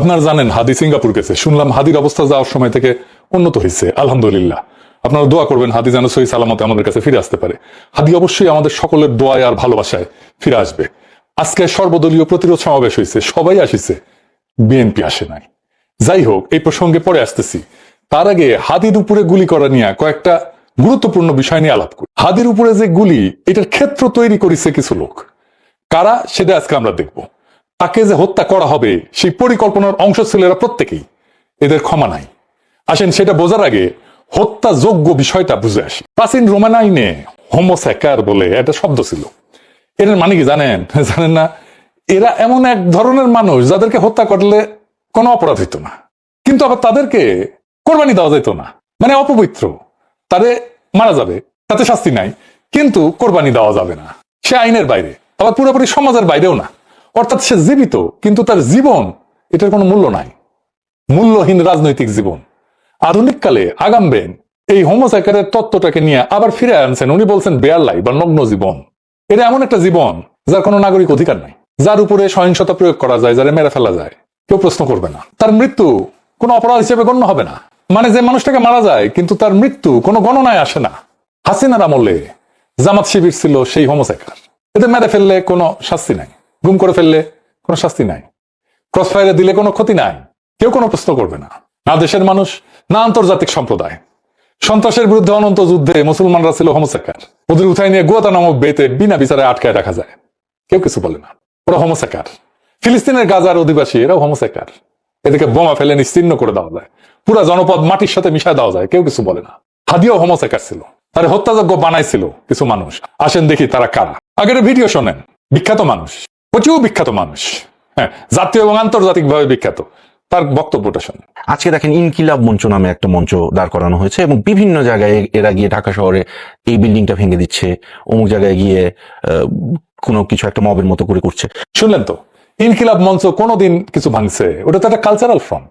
আপনারা জানেন হাদি সিঙ্গাপুর গেছে। শুনলাম হাদির অবস্থা যাওয়ার সময় থেকে উন্নত হয়েছে আলহামদুলিল্লাহ। আপনারা দোয়া করবেন হাদি যেন সহি সালামতে আমাদের কাছে ফিরে আসতে পারে। হাদি অবশ্যই আমাদের সকলের দোয়ায় আর ভালোবাসায় ফিরে আসবে। আজকে সর্বদলীয় প্রতিরোধ সমাবেশ হয়েছে সবাই আসিছে। বিএনপি আসে নাই। যাই হোক, এই প্রসঙ্গে পরে আসতেছি। তার আগে হাদির উপরে গুলি করা নিয়ে কয়েকটা গুরুত্বপূর্ণ বিষয় নিয়ে আলাপ করি। হাদির উপরে যে গুলি, এটার ক্ষেত্র তৈরি করেছে কিছু লোক। কারা, সেটা আজকে আমরা দেখব। তাকে যে হত্যা করা হবে, সেই পরিকল্পনার অংশ ছিল এরা প্রত্যেকেই। এদের ক্ষমা নাই। আসেন, সেটা বোঝার আগে হত্যা যোগ্য বিষয়টা বুঝে আসি। প্রাচীন রোমান আইনে হোমোস্যাকার বলে একটা শব্দ ছিল। এর মানে কি জানেন? জানেন না? এরা এমন এক ধরনের মানুষ যাদেরকে হত্যা করলে কোনো অপরাধ হইতো না। কিন্তু আবার তাদেরকে কোরবানি দেওয়া যেত না। মানে অপবিত্র। তাদের মারা যাবে, তাতে শাস্তি নাই। কিন্তু কোরবানি দেওয়া যাবে না। সে আইনের বাইরে। আবার পুরোপুরি সমাজের বাইরেও না। অর্থাৎ সে জীবিত, কিন্তু তার জীবন এটার কোনো মূল্য নাই। মূল্যহীন রাজনৈতিক জীবন। আধুনিক কালে আগামবেন এই হোমোসাইকারের তত্ত্বটাকে নিয়ে আবার ফিরে আনছেন। উনি বলছেন বেয়াল্লাই বা নগ্ন জীবন। এটা এমন একটা জীবন যার কোনো নাগরিক অধিকার নাই। যার উপরে সহিংসতা প্রয়োগ করা যায়, যারা মেরে ফেলা যায়। কেউ প্রশ্ন করবে না। তার মৃত্যু কোনো অপরাধ হিসেবে গণ্য হবে না। মানে যে মানুষটাকে মারা যায়, কিন্তু তার মৃত্যু কোনো গণনায় আসে না। হাসিনার আমলে জামাত শিবির ছিল সেই হোমোসাইকার এতে মেরে ফেললে কোনো শাস্তি নাই। গুম করে ফেললে কোনো শাস্তি নাই। ক্রস ফায়ারে দিলে কোনো ক্ষতি নাই। কেউ কোনো প্রশ্ন করবে না। না দেশের মানুষ, না আন্তর্জাতিক সম্প্রদায়। সন্ত্রাসের বিরুদ্ধে অনন্ত যুদ্ধে মুসলমানরা ছিল হোমোসাকার ওদের উঠাই নিয়ে গোয়াতা নামক বেতে বিনা বিচারে আটকায় রাখা যায়। কেউ কিছু বলে না। ওরা হোমোসাকার ফিলিস্তিনের গাজার অধিবাসী, এরাও হোমোসাকার এদেরকে বোমা ফেলে নিশ্চিন্ন করে দেওয়া যায়। পুরা জনপদ মাটির সাথে মিশায় দেওয়া যায়। কেউ কিছু বলে না। হাদিও হোমোসাকার ছিল। তার হত্যাযজ্ঞ বানাইছিল কিছু মানুষ। আসেন দেখি তারা কারা। আগের ভিডিও শোনেন। বিখ্যাত মানুষ। প্রচুর বিখ্যাত মানুষ। হ্যাঁ জাতীয় এবং আন্তর্জাতিক ভাবে বিখ্যাত। তার বক্তব্যটা শোনেন। আজকে দেখেন ইনকিলাব মঞ্চ নামে একটা মঞ্চ দাঁড় করানো হয়েছে এবং বিভিন্ন জায়গায় এরা গিয়ে ঢাকা শহরে এই বিল্ডিংটা ভেঙে দিচ্ছে। অমুক জায়গায় গিয়ে কোনো কিছু একটা মবের মতো করে করছে। শুনলেন তো? ইনকিলাব মঞ্চ কোনোদিন কিছু ভাঙছে? ওটা তো একটা কালচারাল ফ্রন্ট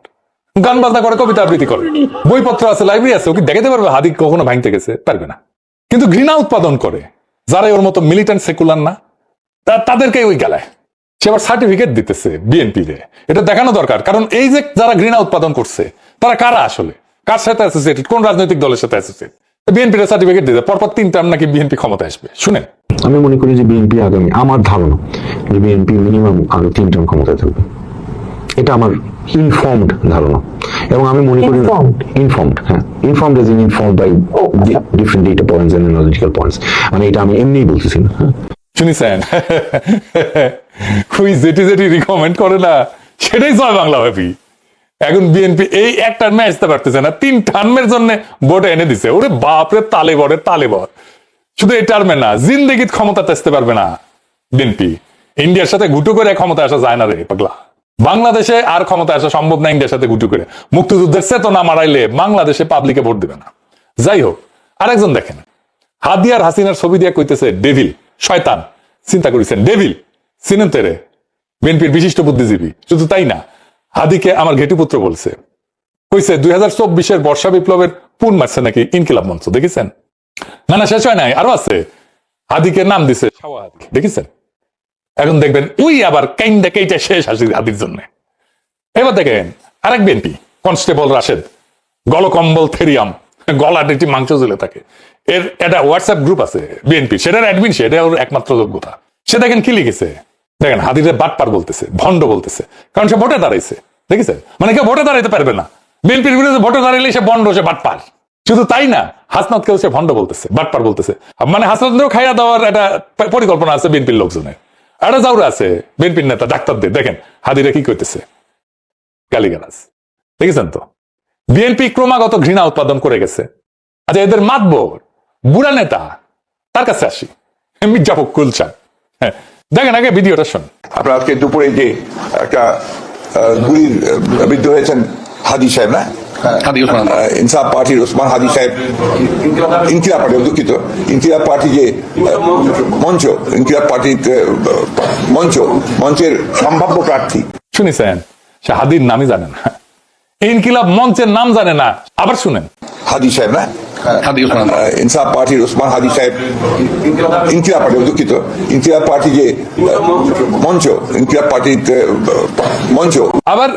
গান বাজনা করে কবিতা আবৃত্তি করে। বইপত্র আছে লাইব্রেরি আছে ওকে দেখাতে পারবে? হাদি কখনো ভাঙতে গেছে? পারবে না। কিন্তু ঘৃণা উৎপাদন করে। যারা ওর মতো মিলিটেন্ট সেকুলার না তাদেরকে ওই গেলায়। সে আবার সার্টিফিকেট দিতেছে বিএনপি রে এটা দেখানো দরকার। কারণ এই যে যারা ঘৃণা উৎপাদন করছে তারা কারা আসলে? কার সাথে অ্যাসোসিয়েটেড কোন রাজনৈতিক দলের সাথে অ্যাসোসিয়েট বিএনপির সার্টিফিকেট দিতে পরপর তিন টার্ম নাকি বিএনপি ক্ষমতা আসবে। শুনেন। আমি মনে করি যে বিএনপি আগামী আমার ধারণা যে বিএনপি মিনিমাম আরও তিনজন ক্ষমতায় থাকবে। এটা আমার ইনফর্মড ধারণা। এবং আমি মনে করি ইনফর্মড হ্যাঁ। Informed is informed by different data points and analytical points মানে এটা আমি এমনিই বলতেছি না হ্যাঁ। শুনিছেন যেটি রিকমেন্ড করে না। সেটাই এখন বিএনপি এই এক টার্মে আসতে পারতেছে না। তিন টার্মের জন্য ভোট এনে দিছে। ওরে বাপরে, তালে বড়ে তালে বর। শুধু এই টার্মে না ক্ষমতাতে আসতে পারবে না বিএনপি ইন্ডিয়ার সাথে গুটু করে ক্ষমতা আসা যায় না রে, পাগলা। বাংলাদেশে আর ক্ষমতা আসা সম্ভব না ইন্ডিয়ার সাথে গুটু করে। মুক্তিযুদ্ধের চেতনা মারাইলে বাংলাদেশে পাবলিকে ভোট দিবে না। যাই হোক, আরেকজন দেখেন। হাদিয়ার হাসিনার ছবি দিয়ে কইতেছে ডেভিল শয়তান। চিন্তা করেছেন ডেভিল চিনেন তেরে বিএনপির বিশিষ্ট বুদ্ধিজীবী। শুধু তাই না, হাদিকে আমার ঘেটুপুত্র বলছে, কইছে, দুই হাজার চব্বিশের বর্ষা বিপ্লবের পুন মারছে নাকি ইনকিলাব মঞ্চ, দেখেছেন? না না, শেষ হয় নাই, আরও আছে। হাদিকে নাম দিছে শাওয়া হাদি দেখেছেন? এখন দেখবেন, উই আবার কাইন্দা কেইটা শেষ হাসি হাদির জন্য। এবার দেখেন, আরেক বিএনপি, কনস্টেবল রাশেদ, গলকম্বল থেরিয়াম গলা একটি মাংস ঝুলে থাকে। এর একটা হোয়াটসঅ্যাপ গ্রুপ আছে বিএনপি সেটার অ্যাডমিন সে এটা ওর একমাত্র যোগ্যতা। সে দেখেন কি লিখেছে? দেখেন, হাদিরে বাটপার বলতেছে, ভণ্ড বলতেছে, কারণ সে ভোটে দাঁড়াইছে, দেখেছেন? মানে কেউ ভোটে দাঁড়াইতে পারবে না। বিএনপির বিরুদ্ধে ভোটে দাঁড়াইলে সে বন্ড সে বাটপার। শুধু তাই না হাসনাতকেও সে ভণ্ড বলতেছে, বাটপার বলতেছে। মানে হাসনাতেরও খাইয়া দেওয়ার একটা পরিকল্পনা আছে বিএনপির লোকজনের। একটা জাউরা আছে বিএনপির নেতা, ডাক্তারদের, দেখেন, হাদিরে কি করতেছে গালিগালাজ। দেখেছেন তো? বিএনপি ক্রমাগত ঘৃণা উৎপাদন করে গেছে। আচ্ছা এদের মাতবর বুড়া নেতা তার কাছে আসি। মির্জা ফখরুল হ্যাঁ দেখেন আগে ভিডিওটা শোন আপনার আজকে দুপুরে যে একটা গুলির বিদ্ধ হয়েছেন হাদি সাহেব না। আহ, ইনসাফ পার্টির ওসমান হাদি সাহেব। ইনকিলাব পার্টি দুঃখিত ইনকিলাব পার্টি যে মঞ্চ ইনকিলাব পার্টির মঞ্চ মঞ্চের সম্ভাব্য প্রার্থী। শুনিছেন সে হাদির নামই জানে না। ইনকিলাব মঞ্চের নাম জানে না। আবার শুনেন। হাদি সাহেব না? ইনসাফ পার্টির ওসমান হাদি সাহেব ইনকিলাব পার্টি দুঃখিত। ইনকিলাব পার্টি যে মঞ্চ ইনকিলাব মঞ্চ। আবার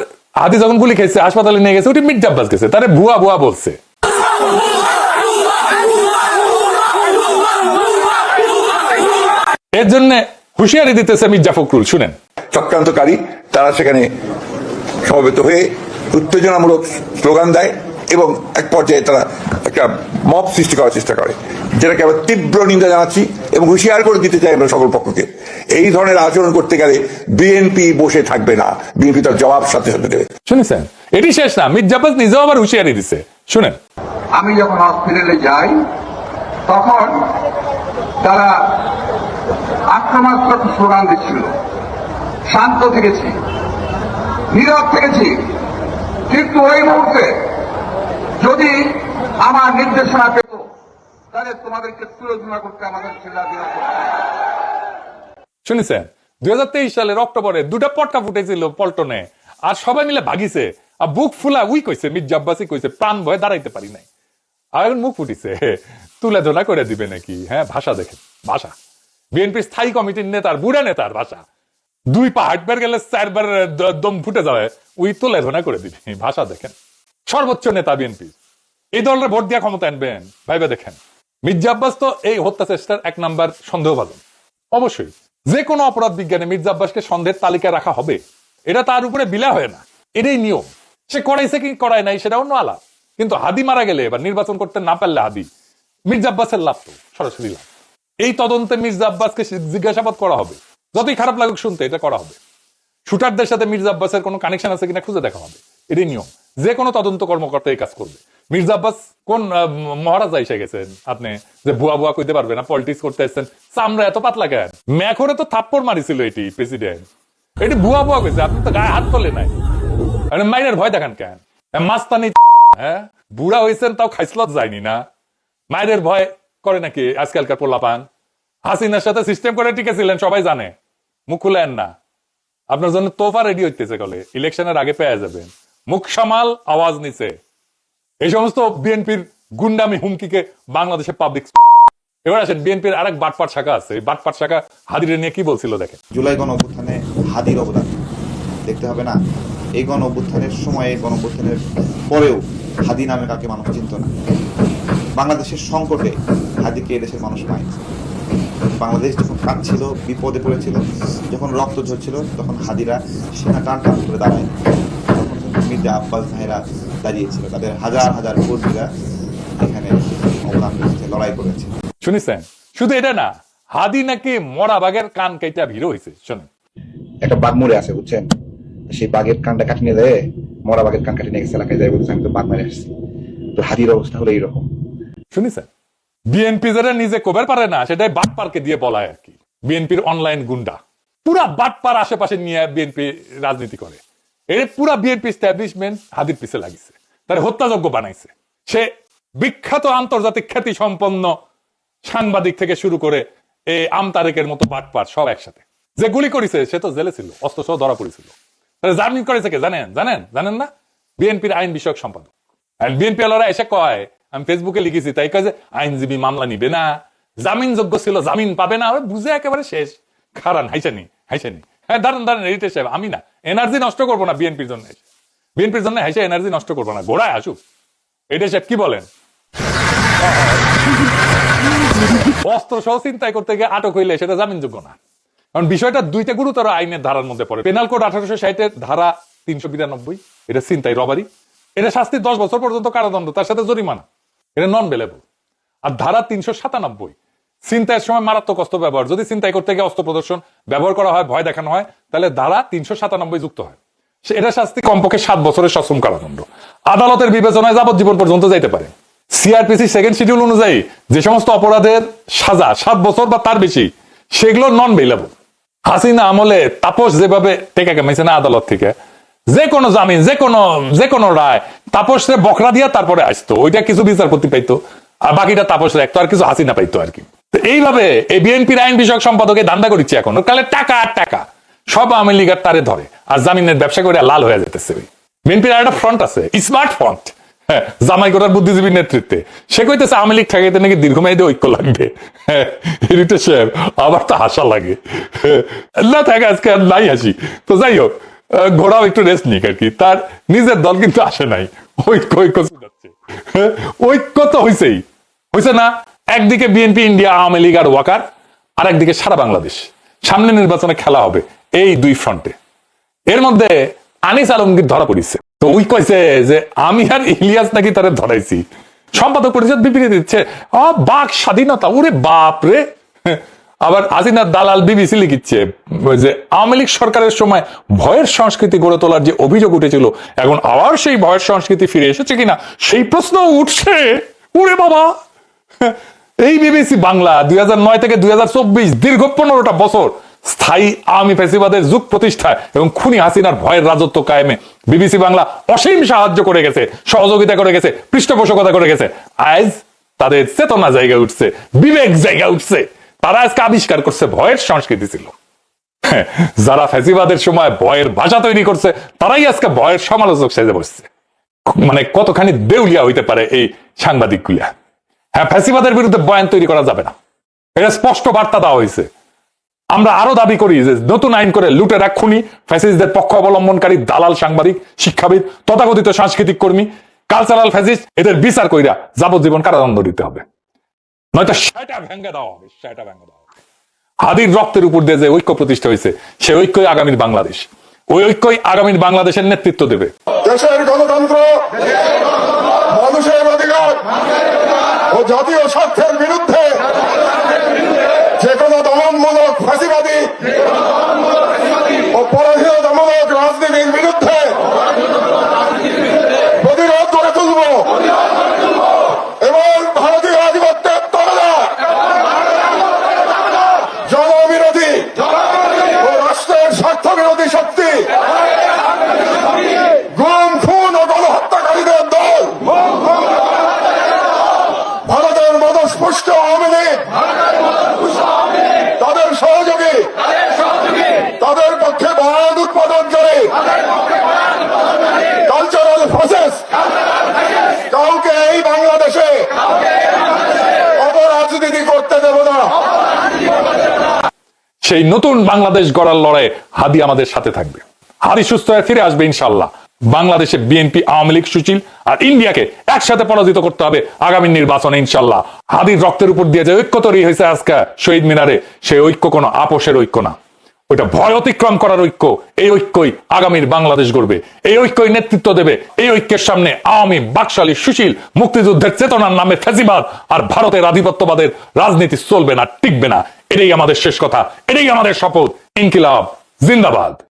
হাদি যখন গুলি খেয়েছে হাসপাতালে নিয়ে গেছে ওটি মির্জা আব্বাস গেছে তারে ভুয়া ভুয়া বলছে। এর জন্য হুঁশিয়ারি দিতেছে মির্জা ফখরুল শুনেন। চক্রান্তকারী তারা সেখানে সমবেত হয়ে উত্তেজনামূলক স্লোগান দেয়। এবং এক পর্যায়ে তারা একটা মব সৃষ্টি করার চেষ্টা করে যেটাকে আমরা তীব্র নিন্দা জানাচ্ছি এবং হুঁশিয়ার করে দিতে চাই আমরা সকল পক্ষকে। এই ধরনের আচরণ করতে গেলে বিএনপি বসে থাকবে না। বিএনপি তার জবাব সাথে সাথে দেবে। শুনেছেন এটি শেষ না। মির্জা আব্বাস নিজেও আবার হুঁশিয়ারি দিছে। শুনেন। আমি যখন হসপিটালে যাই তখন তারা আক্রমণাত্মক স্লোগান দিচ্ছিল। শান্ত থেকেছি নীরব থেকেছি। কিন্তু ওই মুহূর্তে যদি আমার নির্দেশনা পেত, তাহলে তোমাদেরকে তুলনা করতে আমাদের ছেলেরা বিরত। শুনেছেন? দুই সালের অক্টোবরে দুটা পটকা ফুটেছিল পল্টনে। আর সবাই মিলে ভাগিছে। আর বুক ফুলা উই কইছে, মির্জা আব্বাসই কইছে, প্রাণ ভয়ে দাঁড়াইতে পারি নাই। আর এখন মুখ ফুটিছে। তুলে ধরা করে দিবে নাকি? হ্যাঁ ভাষা দেখেন, ভাষা। বিএনপির স্থায়ী কমিটির নেতার, বুড়া নেতার ভাষা। দুই পা হাঁটবার গেলে চারবার দম ফুটে যাবে, উই তুলে ধরা করে দিবে। ভাষা দেখেন। সর্বোচ্চ নেতা বিএনপি। এই দলের ভোট দিয়া ক্ষমতা আনবেন, ভাইবে দেখেন। মির্জা আব্বাস তো এই হত্যা চেষ্টার এক নাম্বার সন্দেহভাজন। অবশ্যই যে কোনো অপরাধ বিজ্ঞানে মির্জা আব্বাসকে সন্দেহের তালিকায় রাখা হবে। এটা তার উপরে বিলা হয় না। এটাই নিয়ম। সে করাইছে কি করায় নাই সেটা অন্য আলাপ। কিন্তু হাদি মারা গেলে এবার নির্বাচন করতে না পারলে হাদি, মির্জা আব্বাসের লাভ তো, সরাসরি লাভ। এই তদন্তে মির্জা আব্বাসকে জিজ্ঞাসাবাদ করা হবে। যতই খারাপ লাগুক শুনতে, এটা করা হবে। শুটারদের সাথে মির্জা আব্বাসের কোনো কানেকশন আছে কিনা খুঁজে দেখা হবে। এটাই নিয়ম। যে কোনো তদন্ত কর্মকর্তা এই কাজ করবে। মির্জা আব্বাস কোন মহারাজা এসে গেছেন আপনি? যে ভুয়া ভুয়া কইতে পারবেন না পলিটিক্স করতে এসেছেন। চামড়া এত পাতলা কেন? ম্যাখরে তো থাপ্পড় মারিছিল এটি প্রেসিডেন্ট এটি ভুয়া ভুয়া কইছে, আপনি তো গায়ে হাত তোলে নাই। মাইনের ভয় দেখান কেন? মাস্তানি হ্যাঁ? বুড়া হয়েছেন তাও খাইসলত যায়নি না। মায়ের ভয় করে নাকি আজকালকার পোলাপান? হাসিনার সাথে সিস্টেম করে টিকেছিলেন, সবাই জানে। মুখ খুলেন না। আপনার জন্য তোফা রেডি হইতেছে কলে। ইলেকশনের আগে পেয়ে যাবেন। মুখ সামাল, আওয়াজ নিচে। এই সমস্ত বিএনপির গুন্ডামি, হুমকিকে বাংলাদেশে পাবলিক এবার আসেন বিএনপির আরেক বাটপাট শাখা আছে। এই বাটপাট শাখা হাদিরে নিয়ে কি বলছিল দেখেন। জুলাই গণ অভ্যুত্থানে হাদির অবদান। দেখতে হবে না, এই গণ অভ্যুত্থানের সময়ে গণ পরেও হাদি নামে কাকে মানুষ চিনত না। বাংলাদেশের সংকটে হাদিকে এদেশের মানুষ পায় বাংলাদেশ যখন কাঁদছিল বিপদে পড়েছিল যখন রক্ত ঝরছিল তখন হাদিরা সেনা টান টান করে দাঁড়ায়। তখন কিন্তু মির্জা আব্বাস ভাইরা দাঁড়িয়েছিল। তাদের হাজার হাজার কর্মীরা এখানে অবদান রেখেছে লড়াই করেছে। শুনেছেন? শুধু এটা না হাদি নাকি মরা বাঘের কান কেটে ভিড় হয়েছে শোনেন। একটা বাঘ মরে আছে বুঝছেন? সেই বাঘের কানটা কাটি নিয়ে দেয় মরা বাঘের কান কাটি নিয়ে গেছে এলাকায় যায় বলছে আমি তো বাঘ মেরে আসছি। তো হাদির অবস্থা হলো এইরকম। শুনেছেন? বিএনপি যারা নিজে কবের পারে না, সেটাই বাটপারকে দিয়ে বলায় আর কি। বিএনপির অনলাইন গুন্ডা। পুরা বাটপার আশেপাশে নিয়ে বিএনপি রাজনীতি করে। এর পুরা বিএনপি স্ট্যাবলিশমেন্ট হাদির পিছে লাগিছে। তার হত্যাযজ্ঞ বানাইছে। সে বিখ্যাত আন্তর্জাতিক খ্যাতি সম্পন্ন সাংবাদিক থেকে শুরু করে এই আমতারেকের মতো বাটপার সব একসাথে। যে গুলি করেছে, সে তো জেলে ছিল অস্ত্র সহ ধরা পড়েছিল। তাহলে জামিন করেছে কে? জানেন? জানেন? জানেন না? বিএনপির আইন বিষয়ক সম্পাদক। বিএনপি আলোরা এসে কয় আমি ফেসবুকে লিখেছি, তাই যে আইনজীবী মামলা নিবে না। জামিন যোগ্য ছিল, জামিন পাবে না বুঝে একেবারে শেষ। খারান হাইসানি হাইসানি হ্যাঁ দাঁড়ান দাঁড়ান, এডিটর সাহেব, আমি না, এনার্জি নষ্ট করব না বিএনপির জন্য। বিএনপির জন্য হাইসে এনার্জি নষ্ট করব না গোড়ায় আসুক। এডিটর সাহেব, কি বলেন? অস্ত্র সহ চিন্তাই করতে গিয়ে আটক হইলে সেটা জামিনযোগ্য না। কারণ বিষয়টা দুইটা গুরুতর আইনের ধারার মধ্যে পড়ে। পেনাল কোড আঠারোশো ষাটের ধারা তিনশো বিরানব্বই, এটা চিন্তাই রবারি এটা শাস্তি দশ বছর পর্যন্ত কারাদণ্ড, তার সাথে জরিমানা। এটা নন বেলেবল আর ধারা তিনশো সাতানব্বই চিন্তায়ের সময় মারাত্মক অস্ত্র ব্যবহার। যদি চিন্তাই করতে গিয়ে অস্ত্র প্রদর্শন ব্যবহার করা হয়, ভয় দেখানো হয়, তাহলে ধারা তিনশো সাতানব্বই যুক্ত হয়। এটা শাস্তি কমপক্ষে সাত বছরের সশ্রম কারাদণ্ড। আদালতের বিবেচনায় যাবজ্জীবন পর্যন্ত যাইতে পারে। সিআরপিসি সেকেন্ড শিডিউল অনুযায়ী যে সমস্ত অপরাধের সাজা, সাত বছর বা তার বেশি, সেগুলো নন বেলেবল হাসিনা আমলে তাপস যেভাবে টেকা কামাইছে না আদালত থেকে যে কোনো জামিন যে কোনো যে কোনো রায়। তাপসরে বকরা দিয়া তারপরে আসতো। ওইটা কিছু বিচারপতি পাইতো। আর বাকিটা তাপস রাখতো আর কিছু হাসিনা পাইতো আর কি। এইভাবে এই বিএনপির আইন বিষয়ক সম্পাদকে ধান্দা করিচ্ছে এখন। কালে টাকা আর টাকা। সব আওয়ামী লীগের তারে ধরে। আর জামিনের ব্যবসা করে লাল হয়ে যেতেছে। বিএনপির আর একটা ফ্রন্ট আছে। স্মার্ট ফ্রন্ট হ্যাঁ, জামাই করার বুদ্ধিজীবীর নেতৃত্বে। সে কইতেছে আওয়ামী লীগ ঠেকাইতে নাকি দীর্ঘমেয়াদী ঐক্য লাগবে। হ্যাঁ, আবার তো হাসা লাগে। হ্যাঁ, না থাকে আজকে নাই হাসি। তো যাই হোক ঘোড়াও একটু রেস্ট নিক আর কি। তার নিজের দল কিন্তু আসে নাই। ঐক্য ঐক্য শুনাচ্ছে হ্যাঁ, ঐক্য তো হয়েছেই হয়েছে না? একদিকে বিএনপি ইন্ডিয়া আওয়ামী লীগ আর ওয়াকার আর একদিকে সারা বাংলাদেশ। সামনে নির্বাচনে খেলা হবে এই দুই ফ্রন্টে এর মধ্যে আনিস আলমগীর ধরা পড়িছে। তো ওই কইছে যে আমি আর ইলিয়াস নাকি তারে ধরাইছি। সম্পাদক পরিষদ বিবৃতি দিচ্ছে বাক স্বাধীনতা ওরে বাপ রে! আবার আজিনার দালাল বিবিসি লিখিচ্ছে যে আওয়ামী লীগ সরকারের সময় ভয়ের সংস্কৃতি গড়ে তোলার যে অভিযোগ উঠেছিল, এখন আবার সেই ভয়ের সংস্কৃতি ফিরে এসেছে কিনা, সেই প্রশ্ন উঠছে। ওরে বাবা! এই বিবিসি বাংলা দুই নয় থেকে দুই দীর্ঘ পনেরোটা বছর স্থায়ী আওয়ামী ফেসিবাদের যুগ প্রতিষ্ঠায় এবং খুনি হাসিনার ভয়ের রাজত্ব কায়েমে বিবিসি বাংলা অসীম সাহায্য করে গেছে, সহযোগিতা করে গেছে, পৃষ্ঠপোষকতা করে গেছে। আজ তাদের চেতনা জায়গা উঠছে, বিবেক জায়গা উঠছে। তারা আজকে আবিষ্কার করছে ভয়ের সংস্কৃতি ছিল। হ্যাঁ, যারা ফেসিবাদের সময় ভয়ের ভাষা তৈরি করছে তারাই আজকে ভয়ের সমালোচক সেজে বসছে। মানে কতখানি দেউলিয়া হইতে পারে এই সাংবাদিকগুলা? হ্যাঁ ফ্যাসিবাদের বিরুদ্ধে বয়ান তৈরি করা যাবে না। এটা স্পষ্ট বার্তা দেওয়া হয়েছে। আমরা আরও দাবি করি যে নতুন আইন করে লুটেরা খুনি ফ্যাসিস্টদের পক্ষ অবলম্বনকারী দালাল সাংবাদিক শিক্ষাবিদ তথাকথিত সাংস্কৃতিক কর্মী কালচারাল ফ্যাসিস্ট এদের বিচার কইরা যাবজ্জীবন কারাদণ্ড দিতে হবে। নয়তো সেটা ভেঙে দেওয়া হবে, সেটা ভেঙে দেওয়া হবে। হাদির রক্তের উপর দিয়ে যে ঐক্য প্রতিষ্ঠা হয়েছে সে ঐক্যই আগামীর বাংলাদেশ। ওই ঐক্যই আগামীর বাংলাদেশের নেতৃত্ব দেবে। দেশের গণতন্ত্র, মানুষের অধিকার ও জাতীয় স্বার্থের বিরুদ্ধে যে কোনো দমনমূলক ফাঁসিবাদী ও পরাধীনতামূলক রাজনীতির বিরুদ্ধে প্রতিরোধ করে তুলব এবং ভারতীয় আধিপত্যের তরলা জনবিরোধী ও রাষ্ট্রের স্বার্থ বিরোধী শক্তি গুম খুন ও গণহত্যাকারীদের দল ভারতের মদস্পুষ্ট আওয়ামী লীগ তাদের সহযোগী তাদের পক্ষে বয়ান উৎপাদন করে কালচারাল প্রসেস কাউকে এই বাংলাদেশে অপরাজনীতি করতে দেব না সেই নতুন বাংলাদেশ গড়ার লড়াইয়ে হাদি আমাদের সাথে থাকবে। হাদি সুস্থ হয়ে ফিরে আসবে ইনশাল্লাহ বাংলাদেশে বিএনপি, আওয়ামী লীগ, সুচিল আর ইন্ডিয়াকে একসাথে পরাজিত করতে হবে আগামী নির্বাচনে ইনশাল্লাহ হাদির রক্তের উপর দিয়ে যে ঐক্য তৈরি হয়েছে আজকে শহীদ মিনারে, সেই ঐক্য কোনো আপোষের ঐক্য না। ওইটা ভয় অতিক্রম করার ঐক্য, এই ঐক্যই আগামীর বাংলাদেশ গড়বে। এই ঐক্যই নেতৃত্ব দেবে, এই ঐক্যের সামনে আওয়ামী, বাকশালী, সুশীল, মুক্তিযুদ্ধের চেতনার নামে ফেসিবাদ আর ভারতের আধিপত্যবাদের রাজনীতি চলবে না, টিকবে না। এটাই আমাদের শেষ কথা এটাই আমাদের শপথ। ইনকিলাব জিন্দাবাদ।